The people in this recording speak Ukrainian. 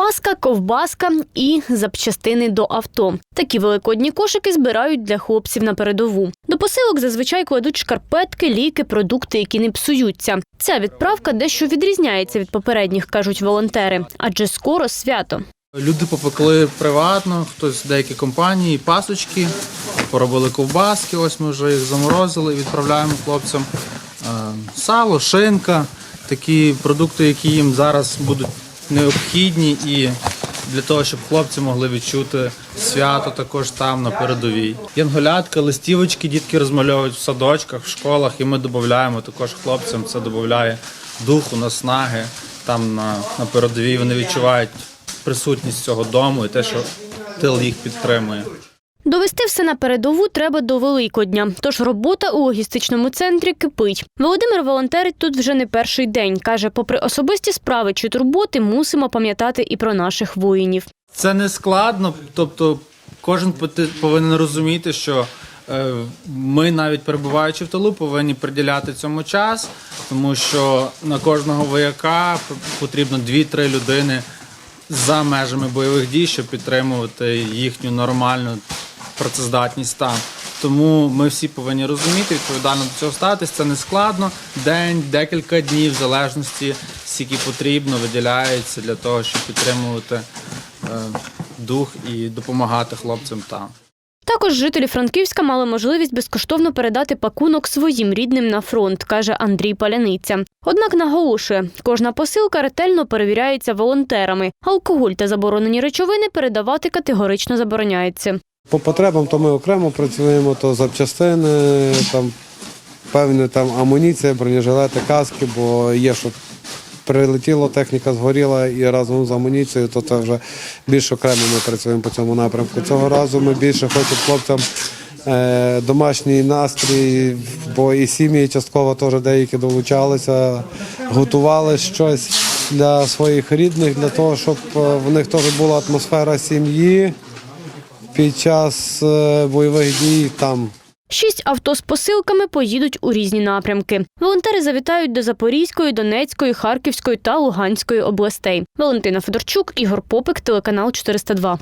Паска, ковбаска і запчастини до авто. Такі великодні кошики збирають для хлопців на передову. До посилок зазвичай кладуть шкарпетки, ліки, продукти, які не псуються. Ця відправка дещо відрізняється від попередніх, кажуть волонтери, адже скоро свято. Люди попекли приватно, хтось деякі компанії, пасочки, поробили ковбаски. Ось ми вже їх заморозили відправляємо хлопцям. Е, Сало, шинка, такі продукти, які їм зараз будуть необхідні, і для того, щоб хлопці могли відчути свято також там на передовій. Янголятка, листівочки дітки розмальовують в садочках, в школах, і ми додаємо також хлопцям. Це додає духу, наснаги. Там на, на передовій вони відчувають присутність цього дому і те, що тил їх підтримує. Довести все на передову треба до Великодня, тож робота у логістичному центрі кипить. Володимир волонтерить тут вже не перший день. Каже, попри особисті справи чи турботи, мусимо пам'ятати і про наших воїнів. Це не складно, тобто кожен повинен розуміти, що е, ми, навіть перебуваючи в тилу, повинні приділяти цьому час, тому що на кожного вояка потрібно 2-3 людини за межами бойових дій, щоб підтримувати їхню нормальну працездатність там. Тому ми всі повинні розуміти, відповідально до цього ставитись. Це не складно. День, декілька днів, в залежності, скільки потрібно, виділяється для того, щоб підтримувати е, дух і допомагати хлопцям там. Також жителі Франківська мали можливість безкоштовно передати пакунок своїм рідним на фронт, каже Андрій Паляниця. Однак наголошує, кожна посилка ретельно перевіряється волонтерами. Алкоголь та заборонені речовини передавати категорично забороняється. По потребам то ми окремо працюємо, то запчастини, там певне там амуніція, бронежилети, каски, бо є, що прилетіла техніка, згоріла і разом з амуніцією, то це вже більш окремо ми працюємо по цьому напрямку. Цього разу ми більше хочемо хлопцям е, домашній настрій, бо і сім'ї частково теж деякі долучалися, готували щось для своїх рідних, для того, щоб е, в них теж була атмосфера сім'ї під час е, бойових дій там. Шість авто з посилками поїдуть у різні напрямки. Волонтери завітають до Запорізької, Донецької, Харківської та Луганської областей. Валентина Федорчук, Ігор Попик, телеканал 402.